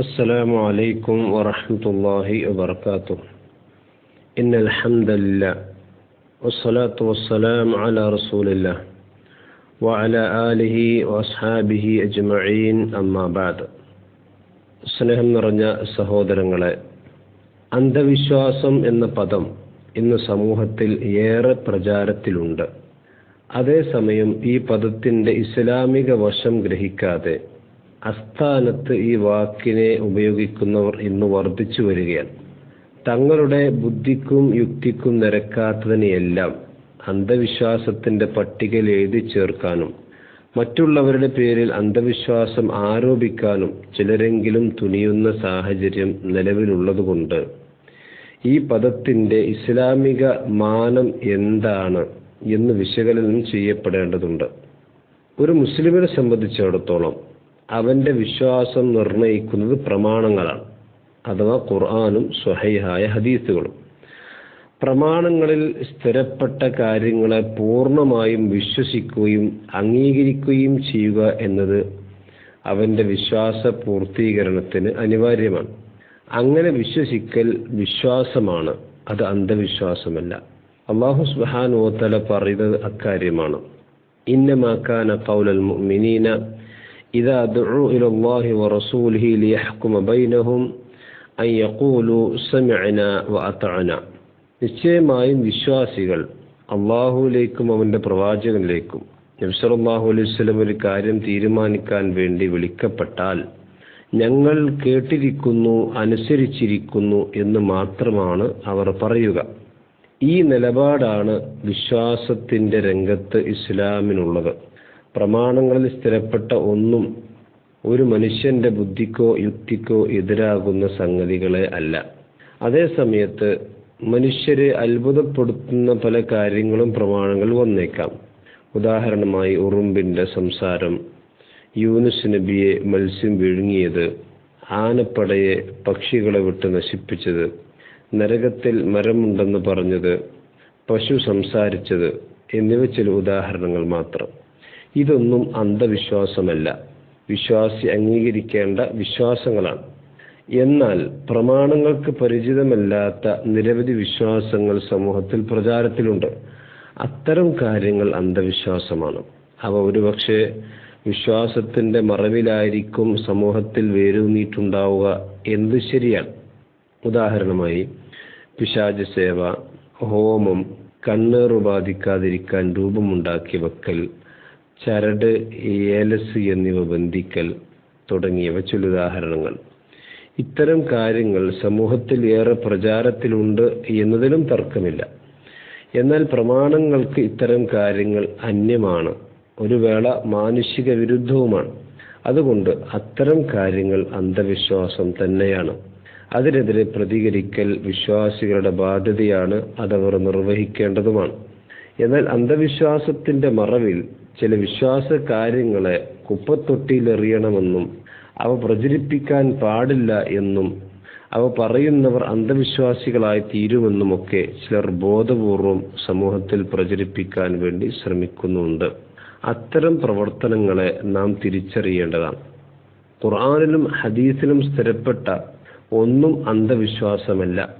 السلام عليكم ورحمة الله وبركاته إن الحمد لله والصلاة والسلام على رسول الله وعلى آله وأصحابه أجمعين أما بعد സ്നേഹം നിറഞ്ഞ സഹോദരങ്ങളെ അന്ധവിശ്വാസം എന്ന പദം ഇന്ന് സമൂഹത്തിൽ ഏറെ പ്രചാരത്തിലുണ്ട് അതേസമയം ഈ പദത്തിന്റെ ഇസ്ലാമിക വശം ഗ്രഹിക്കാതെ അസ്ഥാനത്ത് ഈ വാക്കിനെ ഉപയോഗിക്കുന്നവർ ഇന്ന് വർദ്ധിച്ചു വരികയാണ്. തങ്ങളുടെ ബുദ്ധിക്കും യുക്തിക്കും നിരക്കാത്തതിനെയെല്ലാം അന്ധവിശ്വാസത്തിന്റെ പട്ടികയിൽ എഴുതി ചേർക്കാനും മറ്റുള്ളവരുടെ പേരിൽ അന്ധവിശ്വാസം ആരോപിക്കാനും ചിലരെങ്കിലും തുനിയുന്ന സാഹചര്യം നിലവിലുള്ളതുകൊണ്ട് ഈ പദത്തിന്റെ ഇസ്ലാമിക മാനം എന്താണ് എന്ന് വിശകലനം ചെയ്യപ്പെടേണ്ടതുണ്ട്. ഒരു മുസ്ലിമിനെ സംബന്ധിച്ചിടത്തോളം അവന്റെ വിശ്വാസം നിർണയിക്കുന്നത് പ്രമാണങ്ങളാണ്. അഥവാ ഖുർആാനും സ്വഹൈഹായ ഹദീസുകളും. പ്രമാണങ്ങളിൽ സ്ഥിരപ്പെട്ട കാര്യങ്ങളെ പൂർണമായും വിശ്വസിക്കുകയും അംഗീകരിക്കുകയും ചെയ്യുക എന്നത് അവന്റെ വിശ്വാസ പൂർത്തീകരണത്തിന് അനിവാര്യമാണ്. അങ്ങനെ വിശ്വസിക്കൽ വിശ്വാസമാണ് അത് അന്ധവിശ്വാസമല്ല. അള്ളാഹു സുബാനോത്തല പറയുന്നത് അക്കാര്യമാണ്. ഇന്നമാക്കാന കൗലൽ മുഅ്മിനീന ഇദാ ദുഉ الله ورسوله ലിയഹ്കുമ ബൈനഹും അൻ യഖൂലു سمعنا وأطعنا. നിശ്ചയമായും വിശ്വാസികൾ അള്ളാഹുവിലേക്കും അവന്റെ പ്രവാചകനിലേക്കും നബ്സലാഹു അലൈഹി സ്വലം ഒരു കാര്യം തീരുമാനിക്കാൻ വേണ്ടി വിളിക്കപ്പെട്ടാൽ ഞങ്ങൾ കേട്ടിരിക്കുന്നു അനുസരിച്ചിരിക്കുന്നു എന്ന് മാത്രമാണ് അവർ പറയുക. ഈ നിലപാടാണ് വിശ്വാസത്തിന്റെ രംഗത്ത് ഇസ്ലാമിനുള്ളത്. പ്രമാണങ്ങളിൽ സ്ഥിരപ്പെട്ട ഒന്നും ഒരു മനുഷ്യന്റെ ബുദ്ധിക്കോ യുക്തിക്കോ എതിരാകുന്ന സംഗതികളെ അല്ല. അതേ സമയത്ത് മനുഷ്യരെ അത്ഭുതപ്പെടുത്തുന്ന പല കാര്യങ്ങളും പ്രമാണങ്ങൾ വന്നേക്കാം. ഉദാഹരണമായി ഉറുമ്പിന്റെ സംസാരം യൂനുസ് നബിയെ മത്സ്യം വിഴുങ്ങിയത് ആനപ്പടയെ പക്ഷികളെ വിട്ട് നശിപ്പിച്ചത് നരകത്തിൽ മരമുണ്ടെന്ന് പറഞ്ഞത് പശു സംസാരിച്ചത് എന്നിവ ചില ഉദാഹരണങ്ങൾ മാത്രം. ഇതൊന്നും അന്ധവിശ്വാസമല്ല. വിശ്വാസി അംഗീകരിക്കേണ്ട വിശ്വാസങ്ങളാണ്. എന്നാൽ പ്രമാണങ്ങൾക്ക് പരിചിതമല്ലാത്ത നിരവധി വിശ്വാസങ്ങൾ സമൂഹത്തിൽ പ്രചാരത്തിലുണ്ട്. അത്തരം കാര്യങ്ങൾ അന്ധവിശ്വാസമാണ്. അവ ഒരുപക്ഷെ വിശ്വാസത്തിന്റെ മറവിലായിരിക്കും സമൂഹത്തിൽ വേരൂന്നിയിട്ടുണ്ടാവുക എന്ത് ശരിയാണ്? ഉദാഹരണമായി പിശാച സേവ ഹോമം കണ്ണേർ ബാധിക്കാതിരിക്കാൻ രൂപമുണ്ടാക്കി വെക്കൽ ചരട് ഏലസ് എന്നിവ ബന്ധിക്കൽ തുടങ്ങിയവ ചില ഉദാഹരണങ്ങൾ ഇത്തരം കാര്യങ്ങൾ സമൂഹത്തിൽ ഏറെ പ്രചാരത്തിലുണ്ട് എന്നതിലും തർക്കമില്ല. എന്നാൽ പ്രമാണങ്ങൾക്ക് ഇത്തരം കാര്യങ്ങൾ അന്യമാണ്. ഒരു വേള മാനുഷിക വിരുദ്ധവുമാണ്. അതുകൊണ്ട് അത്തരം കാര്യങ്ങൾ അന്ധവിശ്വാസം തന്നെയാണ്. അതിനെതിരെ പ്രതികരിക്കൽ വിശ്വാസികളുടെ ബാധ്യതയാണ് അതവർ നിർവഹിക്കേണ്ടതുമാണ്. എന്നാൽ അന്ധവിശ്വാസത്തിന്റെ മറവിൽ ചില വിശ്വാസ കാര്യങ്ങളെ കുപ്പത്തൊട്ടിയിലെറിയണമെന്നും അവ പ്രചരിപ്പിക്കാൻ പാടില്ല എന്നും അവ പറയുന്നവർ അന്ധവിശ്വാസികളായി തീരുമെന്നുമൊക്കെ ചിലർ ബോധപൂർവം സമൂഹത്തിൽ പ്രചരിപ്പിക്കാൻ വേണ്ടി ശ്രമിക്കുന്നുണ്ട്. അത്തരം പ്രവർത്തനങ്ങളെ നാം തിരിച്ചറിയേണ്ടതാണ്. ഖുർആാനിലും ഹദീസിലും സ്ഥിരപ്പെട്ട ഒന്നും അന്ധവിശ്വാസമല്ല.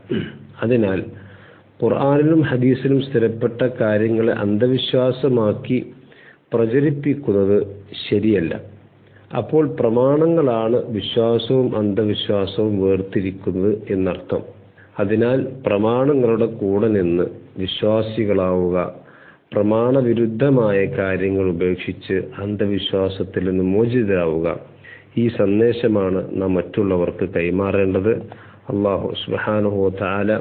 അതിനാൽ ഖുർആാനിലും ഹദീസിലും സ്ഥിരപ്പെട്ട കാര്യങ്ങളെ അന്ധവിശ്വാസമാക്കി പ്രചരിപ്പിക്കുന്നത് ശരിയല്ല. അപ്പോൾ പ്രമാണങ്ങളാണ് വിശ്വാസവും അന്ധവിശ്വാസവും വേർതിരിക്കുന്നത് എന്നർത്ഥം. അതിനാൽ പ്രമാണങ്ങളുടെ കൂടെ നിന്ന് വിശ്വാസികളാവുക പ്രമാണവിരുദ്ധമായ കാര്യങ്ങൾ ഉപേക്ഷിച്ച് അന്ധവിശ്വാസത്തിൽ നിന്ന് മോചിതരാവുക ഈ സന്ദേശമാണ് നാം മറ്റുള്ളവർക്ക് കൈമാറേണ്ടത്. അള്ളാഹു സുബാനുഹോ താല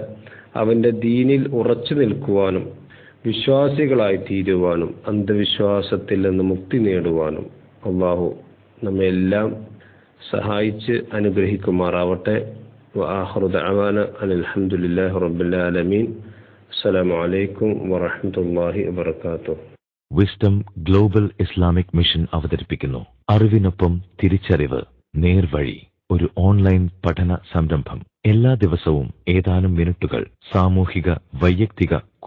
അവന്റെ ദീനിൽ ഉറച്ചു നിൽക്കുവാനും വിശ്വാസികളായി തീരുവാനും അന്ധവിശ്വാസത്തിൽ നിന്ന് മുക്തി നേടുവാനും അള്ളാഹു നമ്മെ എല്ലാം സഹായിച്ച് അനുഗ്രഹിക്കുമാറാവട്ടെ. വിസ്റ്റം അസ്സലാമു അലൈക്കും വിസ്ഡം ഗ്ലോബൽ ഇസ്ലാമിക് മിഷൻ അവതരിപ്പിക്കുന്നു. അറിവിനൊപ്പം തിരിച്ചറിവ് നേർവഴി ഒരു ഓൺലൈൻ പഠന സംരംഭം. എല്ലാ ദിവസവും ഏതാനും മിനിറ്റുകൾ സാമൂഹിക വൈയക്തിക